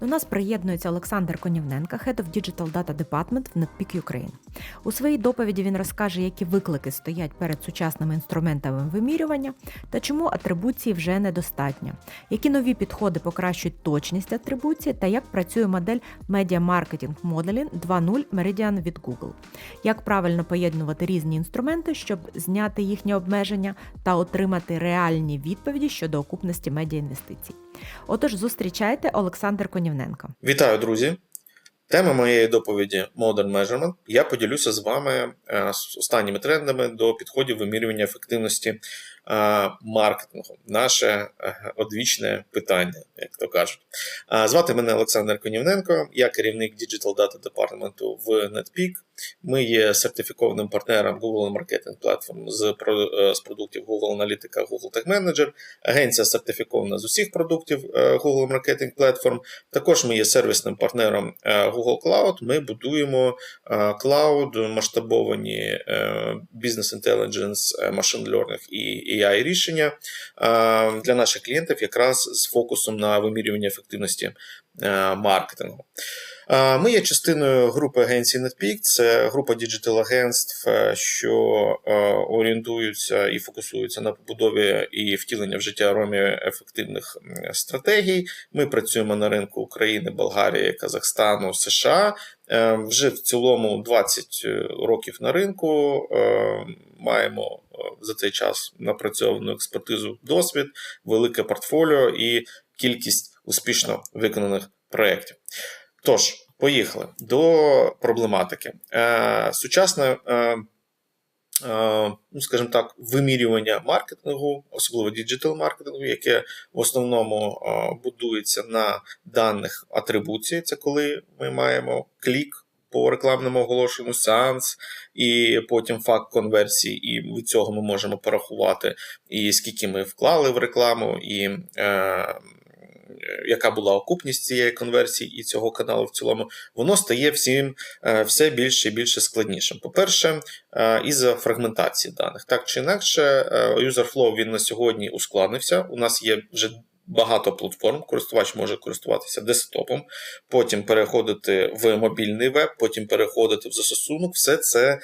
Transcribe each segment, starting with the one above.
До нас приєднується Олександр Конівненко, Head of Digital Data Department в NetPeak Ukraine. У своїй доповіді він розкаже, які виклики стоять перед сучасними інструментами вимірювання та чому атрибуції вже недостатньо, які нові підходи покращують точність атрибуції та як працює модель Media Marketing Modeling 2.0 Meridian від Google, як правильно поєднувати різні інструменти, щоб зняти їхні обмеження та отримати реальні відповіді щодо окупності медіаінвестицій. Отож, зустрічайте Олександр Конівненко. Вітаю, друзі! Тема моєї доповіді Modern Measurement. Я поділюся з вами е, з останніми трендами до підходів вимірювання ефективності е, маркетингу. Наше е, одвічне питання, як то кажуть. Звати мене Олександр Конівненко, я керівник Digital Data департаменту в NetPeak. Ми є сертифікованим партнером Google Marketing Platform з, е, з продуктів Google Analytica, Google Tag Manager. Агенція сертифікована з усіх продуктів е, Google Marketing Platform. Також ми є сервісним партнером е, Google Cloud. Ми будуємо клауд, масштабовані Intelligence, е, Machine Learning і AI рішення для наших клієнтів якраз з фокусом на вимірювання ефективності маркетингу. Ми є частиною групи агенцій NetPeak. Це група діджитал-агентств, е, що е, орієнтуються і фокусуються на побудові і втілення в життя ромі ефективних стратегій. Ми працюємо на ринку України, Болгарії, Казахстану, США. Е, Вже в цілому 20 років на ринку. Маємо за цей час напрацьовану експертизу, досвід, велике портфоліо і кількість успішно виконаних проєктів. Тож, поїхали до проблематики. Е, Сучасне, е, е, ну, скажімо так, вимірювання маркетингу, особливо діджитал маркетингу, яке в основному е, будується на даних атрибуції. Це коли ми маємо клік. По рекламному оголошенню сеанс, і потім факт конверсії, і від цього ми можемо порахувати, і скільки ми вклали в рекламу, і е, яка була окупність цієї конверсії і цього каналу в цілому, воно стає всім е, все більше і більше складнішим. По-перше, е, із-за фрагментації даних. Так чи інакше, е, user flow він на сьогодні ускладнився. У нас є вже багато платформ, користувач може користуватися десктопом, потім переходити в мобільний веб, потім переходити в застосунок. Все це е,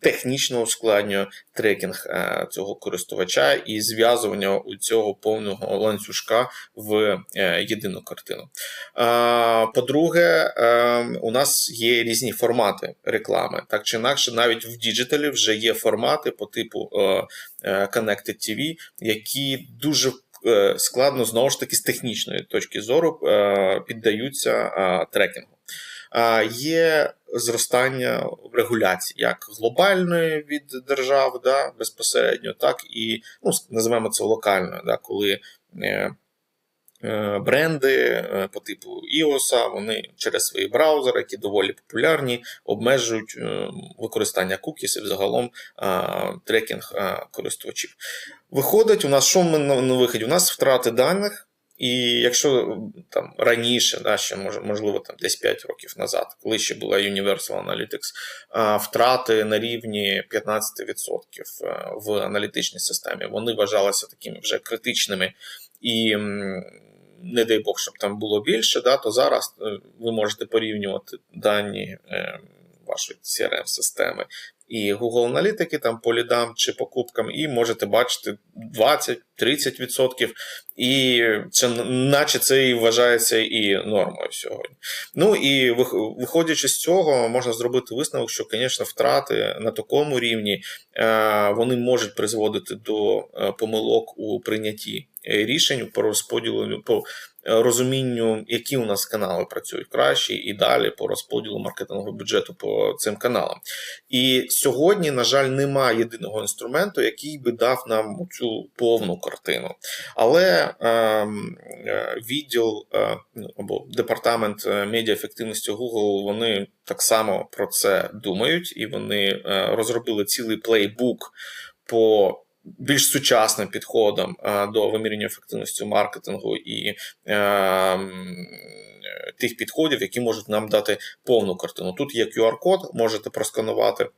технічно ускладнює трекінг е, цього користувача і зв'язування у цього повного ланцюжка в е, єдину картину. Е, По-друге, е, у нас є різні формати реклами. Так чи інакше, навіть в діджиталі вже є формати по типу е, е, Connected TV, які дуже е, складно знову ж таки з технічної точки зору е, піддаються е, трекінгу. Є зростання регуляцій, як глобальної від держав, да, безпосередньо, так і ну, називаємо це локальною, да, коли е, е, бренди е, по типу iOS, вони через свої браузери, які доволі популярні, обмежують використання кукісів, загалом трекінг користувачів. Виходить, у нас що ми на, на виході? У нас втрати даних. І якщо там раніше, да, ще можливо, там десь 5 років назад, коли ще була Universal Analytics, втрати на рівні 15% е, в аналітичній системі, вони вважалися такими вже критичними і. Не дай Бог, щоб там було більше, да, то зараз е, ви можете порівнювати дані е, вашої CRM-системи і Google аналітики там по лідам чи покупкам, і можете бачити 20-30%, і це наче це і вважається і нормою сьогодні. Ну і виходячи з цього, можна зробити висновок, що, звісно, втрати на такому рівні е, вони можуть призводити до е, помилок у прийнятті е, рішень по розподілу по розумінню, які у нас канали працюють краще, і далі по розподілу маркетингового бюджету по цим каналам. І сьогодні, на жаль, немає єдиного інструменту, який би дав нам цю повну картину. Але ем, е, відділ е, ну, або департамент е, медіаефективності Google, вони так само про це думають, і вони е, розробили цілий плейбук по більш сучасним підходам е, до виміряння ефективності маркетингу і е, тих підходів, які можуть нам дати повну картину. Тут є QR-код, можете просканувати.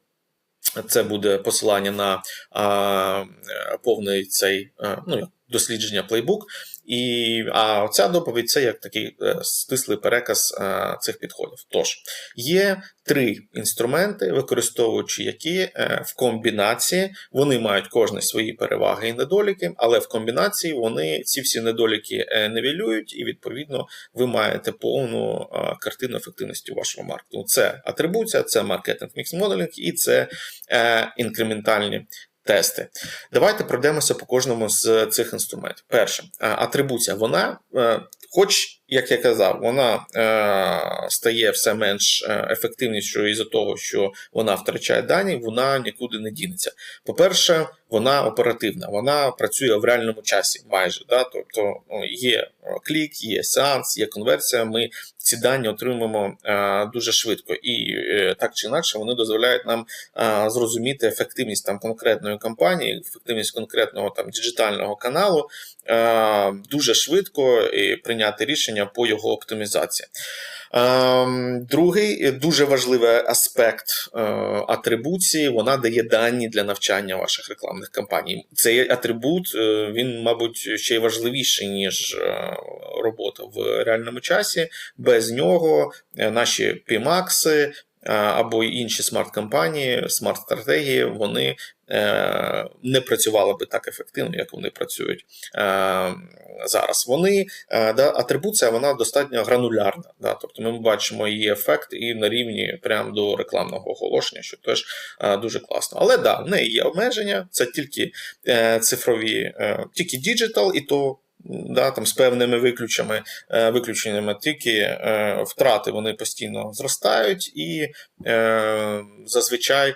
Це буде посилання на е, повний цей ну, дослідження плейбук. І, а ця доповідь це як такий е, стислий переказ е, цих підходів. Тож, є три інструменти, використовуючи які е, в комбінації вони мають кожний свої переваги і недоліки, але в комбінації вони ці всі недоліки нивелюють, і відповідно ви маєте повну е, картину ефективності вашого маркетингу. Це атрибуція, це маркетинг мікс моделінг і це е, інкрементальні. Тести. Давайте пройдемося по кожному з цих інструментів. Перше, атрибуція. Вона, е, хоч, як я казав, вона е, стає все менш е, ефективнішою із-за того, що вона втрачає дані, вона нікуди не дінеться. По-перше, вона оперативна, вона працює в реальному часі майже. Да? Тобто ну, є е, клік, є сеанс, є конверсія. Ми ці дані отримуємо е, дуже швидко, і е, так чи інакше вони дозволяють нам е, зрозуміти ефективність там конкретної кампанії, ефективність конкретного там діджитального каналу дуже швидко і прийняти рішення по його оптимізації. Ем, Другий е, дуже важливий аспект е, атрибуції вона дає дані для навчання ваших рекламних кампаній. Цей атрибут е, він, мабуть, ще й важливіший ніж е, робота в реальному часі. Без нього е, наші PMAX або інші смарт-кампанії, смарт-стратегії, вони е, не працювали би так ефективно, як вони працюють е, зараз. Вони е, да, атрибуція вона достатньо гранулярна. Да, тобто ми бачимо її ефект і на рівні прямо до рекламного оголошення, що теж е, дуже класно. Але да, в неї є обмеження, це тільки е, цифрові, е, тільки діджитал, і то. Да, там з певними виключеннями, е, виключеннями тільки е, втрати вони постійно зростають, і е, зазвичай,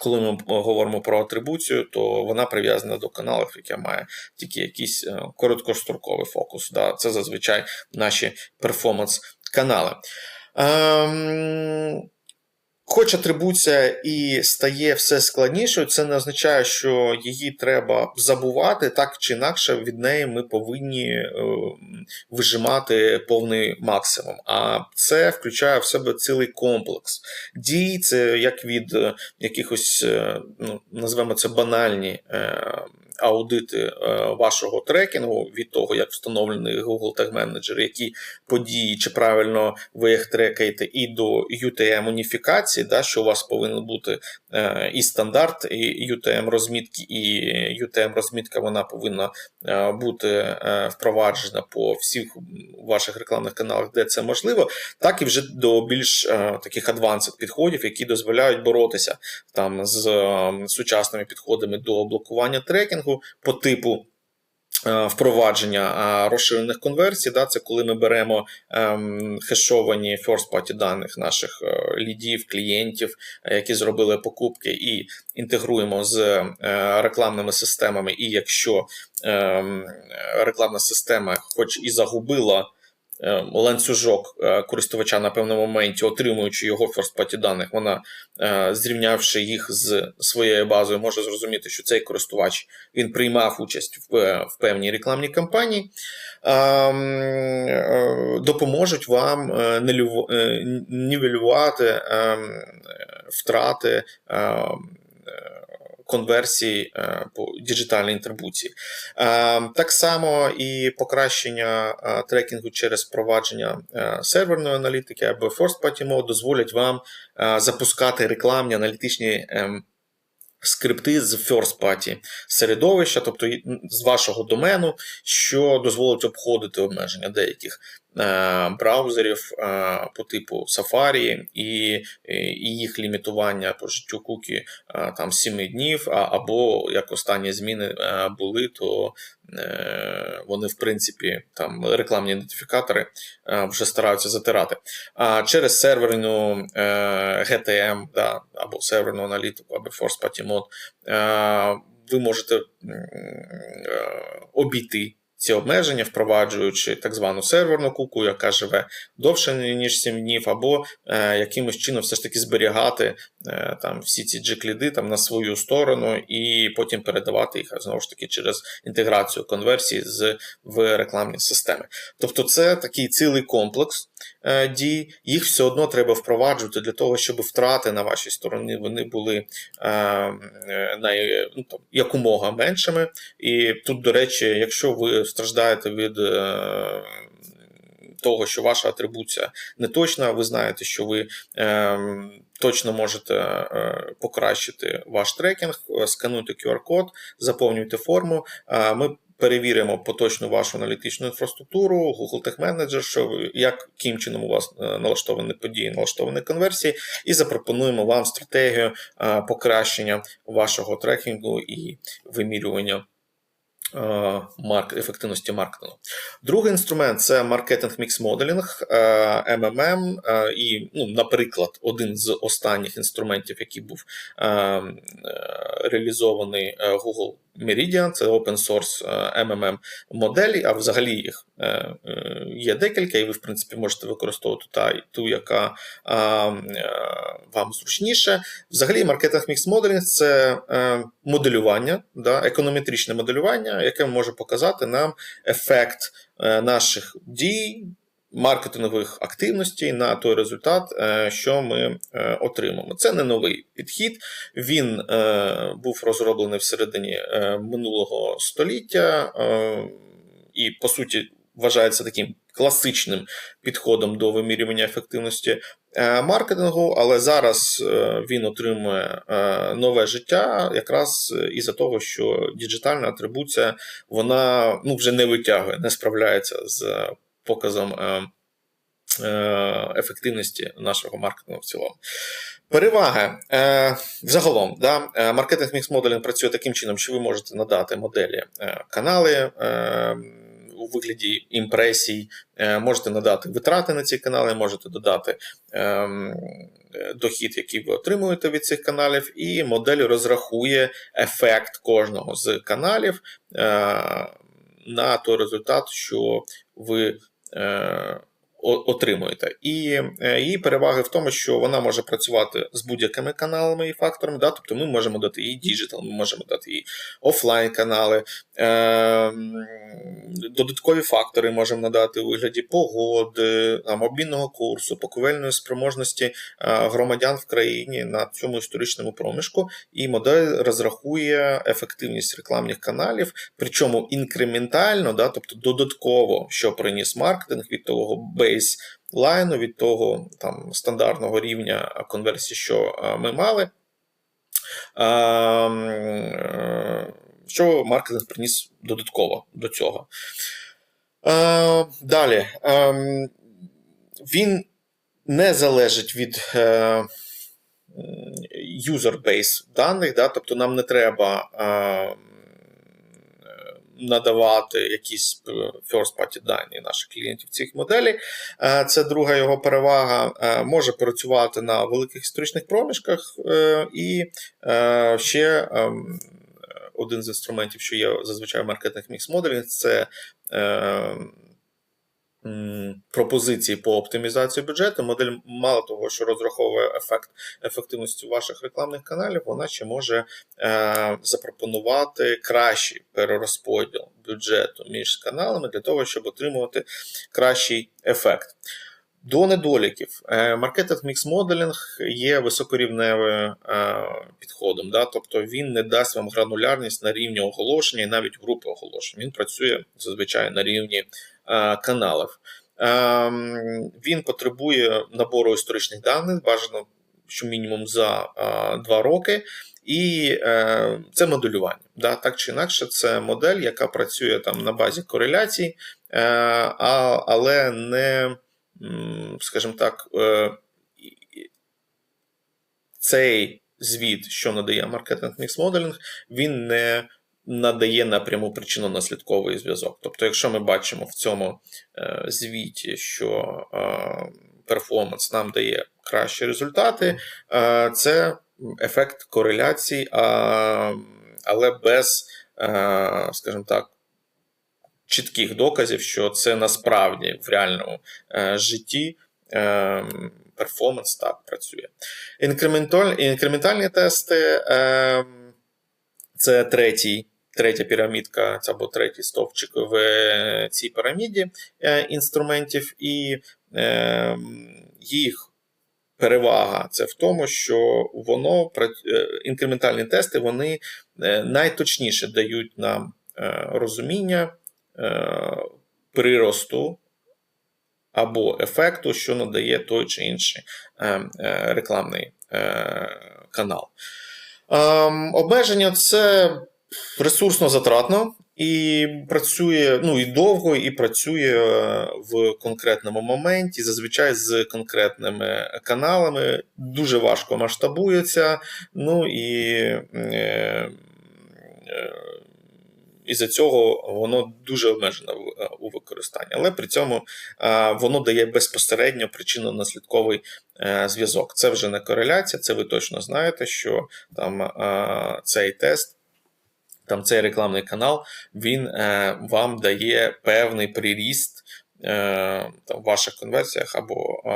коли ми говоримо про атрибуцію, то вона прив'язана до каналів, яке має тільки якийсь короткостроковий фокус. Да, це зазвичай наші перформанс-канали. Ем, Хоч атрибуція і стає все складнішою, це не означає, що її треба забувати. Так чи інакше, від неї ми повинні е, вижимати повний максимум. А це включає в себе цілий комплекс дій. Це як від е, якихось, е, ну назвемо це банальні. Аудити е, вашого трекінгу від того, як встановлений Google Tag Manager, які події, чи правильно ви їх трекаєте, і до UTM уніфікації, да, що у вас повинен бути е, і стандарт, і UTM розмітки, і UTM розмітка вона повинна е, бути впроваджена по всіх ваших рекламних каналах, де це можливо, так і вже до більш таких advanced підходів, які дозволяють боротися там з сучасними підходами до блокування трекінгу по типу. е, Впровадження е, розширених конверсій, да, це коли ми беремо ем, хешовані first-party даних наших е, лідів, клієнтів, які зробили покупки, і інтегруємо з е, рекламними системами. І якщо ем, рекламна система, хоч і загубила ланцюжок е, користувача на певному моменті, отримуючи його first-party даних, вона, е, зрівнявши їх з своєю базою, може зрозуміти, що цей користувач він приймав участь в, е, в певній рекламній кампанії, ем, е, допоможуть вам е, е, нівелювати ем, е, втрати. Ем, е, по діджитальній інтербуції. Е, Так само і покращення е, трекінгу через впровадження серверної аналітики або first party mode дозволять вам запускати рекламні аналітичні ем, скрипти з first party середовища, тобто з вашого домену, що дозволить обходити обмеження деяких браузерів е, по типу Safari і, і їх лімітування по життю кукі е, там 7 днів, або як останні зміни е, були, то е, вони, в принципі, там рекламні ідентифікатори е, вже стараються затирати. А через серверну е, GTM да, або серверну аналітику, або Force Party Mode, е, ви можете е, обійти ці обмеження, впроваджуючи так звану серверну куку, яка живе довше ніж 7 днів, або е, якимось чином все ж таки зберігати е, там всі ці джекліди там на свою сторону і потім передавати їх знову ж таки через інтеграцію конверсії з в рекламні системи. Тобто, це такий цілий комплекс. Е, дій, їх все одно треба впроваджувати для того, щоб втрати на вашій стороні вони були е, е, най, ну, там, якомога меншими. І тут, до речі, якщо ви страждаєте від того, що ваша атрибуція не точна, ви знаєте, що ви е, точно можете е, покращити ваш трекінг, скануйте QR-код, заповнюйте форму. Е, ми перевіримо поточну вашу аналітичну інфраструктуру, Google Tech Manager, що як яким чином у вас е, налаштовані події, налаштовані конверсії, і запропонуємо вам стратегію е, покращення вашого трекінгу і вимірювання е, ефективності маркетингу. Другий інструмент це маркетинг мікс моделінг, МММ. І, ну, наприклад, один з останніх інструментів, який був е, е, реалізований Google Meridian, це open source MMM моделі, а взагалі їх е, е, є декілька, і ви, в принципі, можете використовувати та, ту, яка вам зручніше. Взагалі, маркетинг мікс моделінг це моделювання, да, економетричне моделювання, яке може показати нам ефект наших дій. Маркетингових активностей на той результат, е, що ми е, отримаємо. Це не новий підхід. Він е, був розроблений всередині минулого століття і, по суті, вважається таким класичним підходом до вимірювання ефективності маркетингу, але зараз він отримує нове життя, якраз із-за того, що діджитальна атрибуція вона ну, вже не витягує, не справляється з показом. е, е, Ефективності нашого маркетингу в цілому. Переваги е, взагалом, да, маркетинг мікс моделінг працює таким чином, що ви можете надати моделі канали у вигляді імпресій, можете надати витрати на ці канали, можете додати дохід, який ви отримуєте від цих каналів, і модель розрахує ефект кожного з каналів на той результат, що ви. Е, о- отримуєте. І е, її переваги в тому, що вона може працювати з будь-якими каналами і факторами. Да? Тобто ми можемо дати їй діджитал, ми можемо дати їй офлайн канали, е, додаткові фактори можемо надати у вигляді погоди, там, обмінного курсу, покупельної спроможності е, громадян в країні на цьому історичному проміжку. І модель розрахує ефективність рекламних каналів, причому інкрементально, да, тобто додатково, що приніс маркетинг від того бейслайну, від того там стандартного рівня конверсії, що е, ми мали. Ем, е, Що маркетинг приніс додатково до цього. Е, Далі. Ем, Він не залежить від user base даних, да? тобто нам не треба е, надавати якісь е, first-party дані наших клієнтів цих моделей. Е, Це друга його перевага. Е, Може працювати на великих історичних проміжках і ще ем, один з інструментів, що є зазвичай в маркетинг мікс моделі, це е, м, пропозиції по оптимізації бюджету. Модель мало того, що розраховує ефект ефективності ваших рекламних каналів, вона ще може е, запропонувати кращий перерозподіл бюджету між каналами для того, щоб отримувати кращий ефект. До недоліків. Е, Маркетинг мікс моделінг є високорівневим е, підходом, да? тобто він не дасть вам гранулярність на рівні оголошення і навіть групи оголошень. Він працює зазвичай на рівні каналів. Ем, Він потребує набору історичних даних, бажано що мінімум за е, два роки. І е, це моделювання. Да? Так чи інакше, це модель, яка працює там на базі кореляцій, е, а, але не, скажімо так, е, цей звіт, що надає маркетинг мікс моделінг, він не надає напряму причинно-наслідковий зв'язок. Тобто, якщо ми бачимо в цьому е, звіті, що е, перформанс нам дає кращі результати, е, це ефект кореляції, але без, скажімо так, чітких доказів, що це насправді в реальному житті перформанс так працює. Інкрементальні тести це третій третя пірамідка або третій стовпчик в е, цій піраміді е, інструментів, і е, їх перевага це в тому, що воно інкрементальні тести вони найточніше дають нам розуміння приросту або ефекту, що надає той чи інший рекламний канал. Ем, Обмеження це ресурсно затратно і працює ну, і довго, і працює е, в конкретному моменті, зазвичай з конкретними каналами. Дуже важко масштабується. Ну і е, е, із-за цього воно дуже обмежено е, у використанні. Але при цьому воно дає безпосередньо причинно-наслідковий зв'язок. Це вже не кореляція, це ви точно знаєте, що там цей тест, там цей рекламний канал, він е, вам дає певний приріст. е, Там, в ваших конверсіях або е,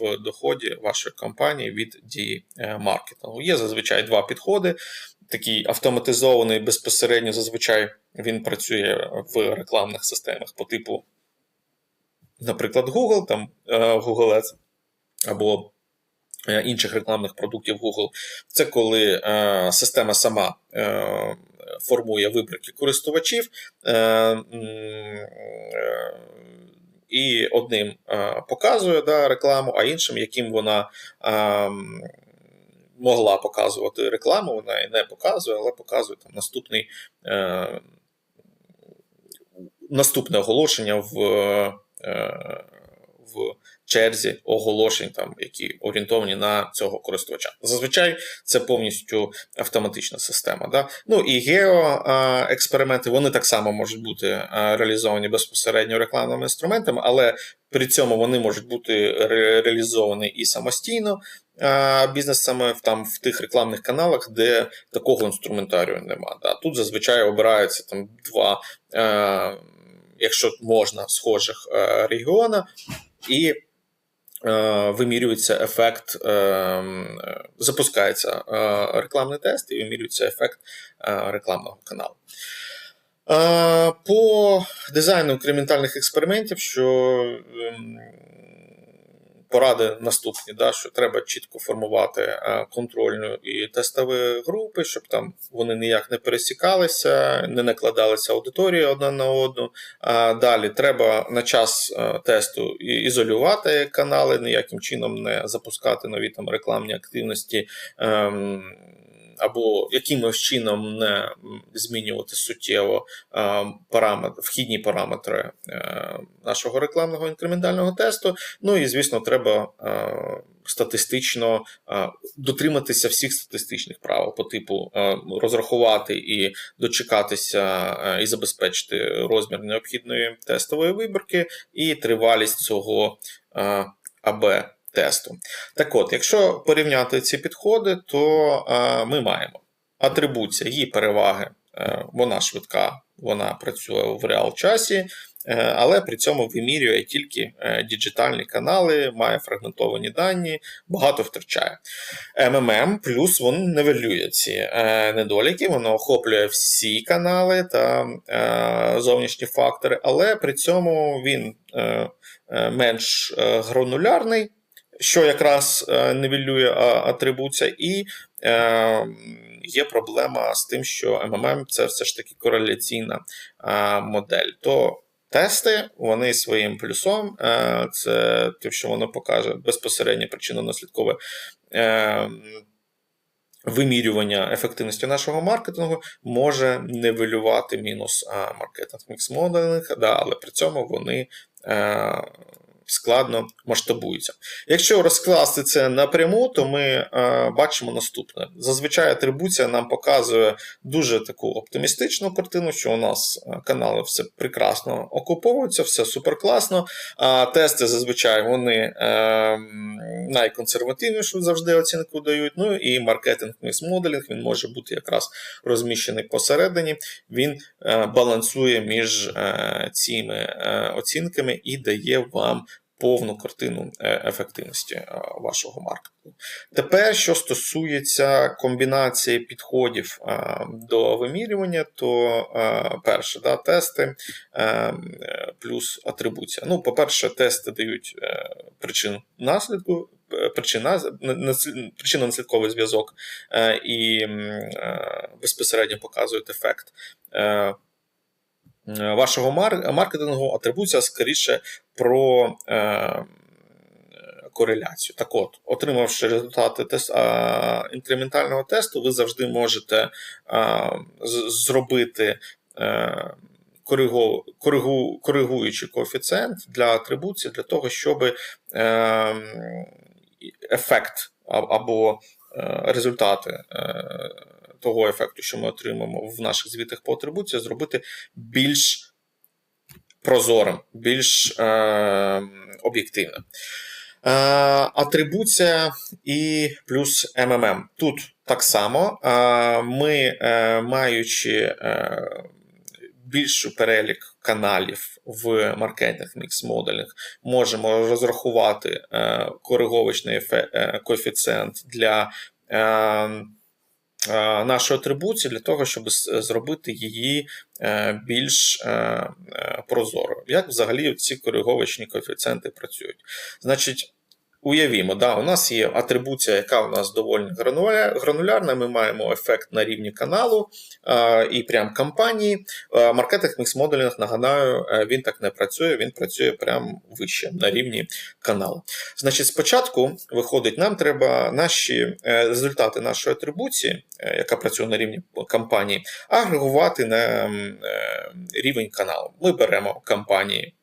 в доході вашої компанії від дії е, маркетингу. Є зазвичай два підходи. Такий автоматизований безпосередньо зазвичай він працює в рекламних системах по типу, наприклад, Google, там е, Google Ads, або е, інших рекламних продуктів Google. Це коли е, система сама е, формує вибірки користувачів. Е, е, і одним е, показує да, рекламу, а іншим, яким вона могла показувати рекламу, вона і не показує, але показує там наступний, наступне оголошення в, в черзі оголошень, там, які орієнтовані на цього користувача. Зазвичай це повністю автоматична система. Да? Ну і геоексперименти вони так само можуть бути реалізовані безпосередньо рекламними інструментами, але при цьому вони можуть бути реалізовані і самостійно бізнесами в там в тих рекламних каналах, де такого інструментарію нема. Да. Тут зазвичай обираються там два, якщо можна, схожих регіона, і вимірюється ефект, е, е, запускається е, рекламний тест і вимірюється ефект е, рекламного каналу. Е, По дизайну інкрементальних експериментів, що ем, поради наступні, да, що треба чітко формувати е, контрольну і тестові групи, щоб там вони ніяк не пересікалися, не накладалися аудиторії одна на одну. А далі треба на час е, тесту ізолювати канали, ніяким чином не запускати нові там рекламні активності. ем, Або якимось чином не змінювати суттєво е, параметр, вхідні параметри е, нашого рекламного інкрементального тесту. Ну і звісно, треба е, статистично дотриматися всіх статистичних правил по типу розрахувати і дочекатися і забезпечити розмір необхідної тестової вибірки і тривалість цього АБ. Тесту. Так от, якщо порівняти ці підходи, то е, ми маємо атрибуція, її переваги, е, вона швидка, вона працює в реал часі, е, але при цьому вимірює тільки діджитальні канали, має фрагментовані дані, багато втрачає. МММ плюс він нивелює ці недоліки, воно охоплює всі канали та зовнішні фактори, але при цьому він менш гранулярний, що якраз е, нивелює атрибуція, і е, є проблема з тим, що МММ це все ж таки кореляційна е, модель. То тести вони своїм плюсом, е, це те, що воно покаже безпосередньо причинно-наслідкове. Вимірювання ефективності нашого маркетингу може нивелювати мінус маркетинг мікс моделинг, да, але при цьому вони складно масштабуються. Якщо розкласти це напряму, то ми е, бачимо наступне. Зазвичай атрибуція нам показує дуже таку оптимістичну картину, що у нас е, канали все прекрасно окуповуються, все суперкласно. А тести зазвичай вони е, найконсервативнішу завжди оцінку дають. Ну і маркетинг мікс моделінг він може бути якраз розміщений посередині. Він е, балансує між е, цими е, оцінками і дає вам повну картину е, ефективності е, вашого маркетингу. Тепер, що стосується комбінації підходів е, до вимірювання, то перше, да, тести плюс атрибуція. Ну, по-перше, тести дають причину наслідку, причина, причинно-наслідковий зв'язок е, і безпосередньо показують ефект. Е, е, Вашого маркетингу атрибуція скоріше про е, кореляцію. Так от, отримавши результати тест, а, інкрементального тесту, ви завжди можете зробити е, коригу, коригу, коригуючий коефіцієнт для атрибуції для того, щоб е, ефект або е, результати. Того ефекту, що ми отримаємо в наших звітах по атрибуції, зробити більш прозорим, більш е, об'єктивним. Е, атрибуція і плюс МММ. Тут так само е, ми, е, маючи е, більший перелік каналів в маркетинг мікс моделінг, можемо розрахувати е, кориговочний ефе- е, коефіцієнт для. Е, е, Нашої атрибуції для того, щоб зробити її е, більш е, прозорою. Як взагалі ці кориговочні коефіцієнти працюють? Значить, уявімо, да, у нас є атрибуція, яка у нас доволі гранулярна. Ми маємо ефект на рівні каналу е, і прям кампанії. Е, Маркетинг мікс моделінг, нагадаю, е, він так не працює, він працює прямо вище на рівні каналу. Значить, спочатку виходить, нам треба наші е, результати нашої атрибуції, е, яка працює на рівні кампанії, агрегувати на е, рівень каналу. Ми беремо кампанії.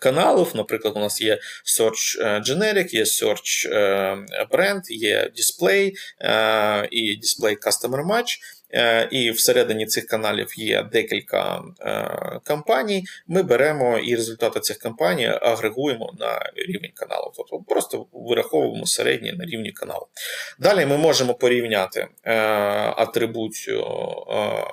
Каналів, наприклад, у нас є Search е, Generic, є Search е, Brand, є Display е, і Display Customer Match. І всередині цих каналів є декілька е, кампаній. Ми беремо і результати цих кампаній агрегуємо на рівень каналу. Тобто просто вираховуємо середні на рівні каналу. Далі ми можемо порівняти е, атрибуцію. е,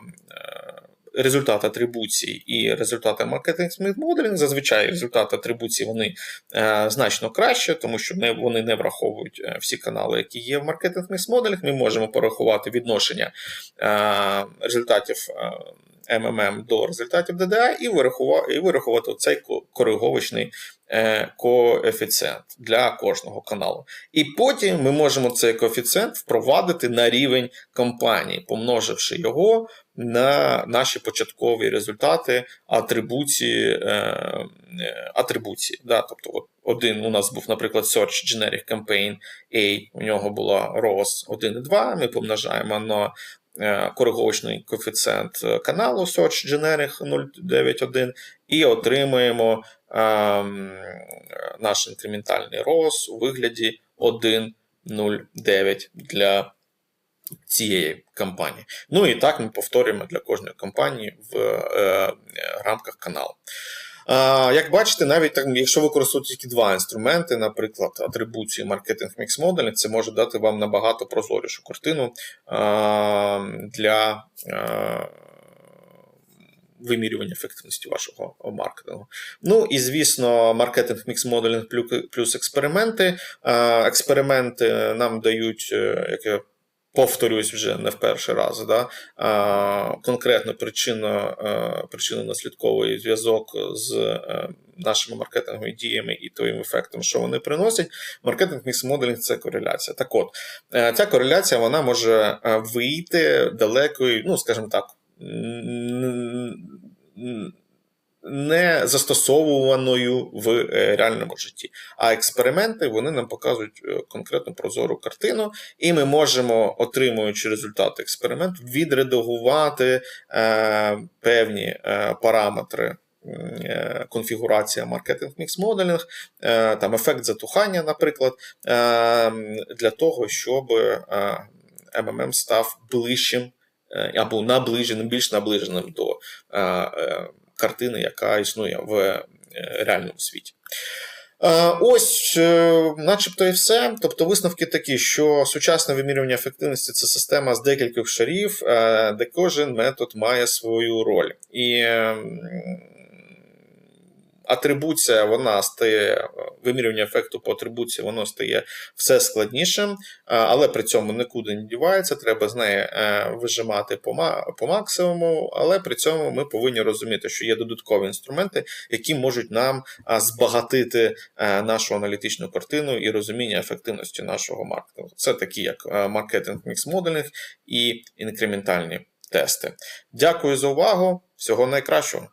Результат атрибуції і результати маркетинг моделінг. Зазвичай результати атрибуції вони е, значно краще, тому що не, вони не враховують е, всі канали, які є в маркетинг моделінг. Ми можемо порахувати відношення е, результатів е, МММ до результатів ДДА і вирахувати, і вирахувати цей кориговочний коефіцієнт для кожного каналу. І потім ми можемо цей коефіцієнт впровадити на рівень компанії, помноживши його на наші початкові результати атрибуції. Е, е, атрибуції. Да? Тобто, от один у нас був, наприклад, Search Generic Campaign A, у нього була ROAS 1,2, ми помножаємо на е, кориговочний коефіцієнт е, каналу Search Generic 0,91 і отримуємо ем, наш інкрементальний ROAS у вигляді 1,09 для цієї кампанії. Ну і так ми повторюємо для кожної кампанії в е, рамках каналу. А, Як бачите, навіть так, якщо використовувати тільки два інструменти, наприклад, атрибуцію і маркетинг мікс моделінг, це може дати вам набагато прозорішу картину а, для вимірювання ефективності вашого маркетингу. Ну і звісно, маркетинг мікс моделінг плюс експерименти. Експерименти нам дають, е, як я повторюсь вже не в перший раз, да, конкретно причинно, причинно-наслідковий зв'язок з е, нашими маркетинговими діями і тим ефектом, що вони приносять. Маркетинг мікс моделінг це кореляція. Так от, е, ця кореляція вона може е, вийти далекою, ну, скажімо так, не застосовуваною в е, реальному житті. А експерименти вони нам показують е, конкретну прозору картину, і ми можемо, отримуючи результати експерименту, відредагувати е, певні е, параметри. е, Конфігурація маркетинг мікс моделінг, там ефект затухання, наприклад, для того, щоб МММ став ближчим або наближеним, більш наближеним до е, е, картини, яка існує в е, реальному світі. Е, Ось, е, начебто, і все. Тобто, висновки такі, що сучасне вимірювання ефективності це система з декількох шарів, е, де кожен метод має свою роль. І е, м, атрибуція вона стає вимірювання ефекту по атрибуції, воно стає все складнішим, е, але при цьому нікуди не дівається. Треба з неї е, вижимати по, максимуму, але при цьому ми повинні розуміти, що є додаткові інструменти, які можуть нам збагатити е, нашу аналітичну картину і розуміння ефективності нашого маркетингу. Це такі як маркетинг мікс моделінг і інкрементальні тести. Дякую за увагу. Всього найкращого.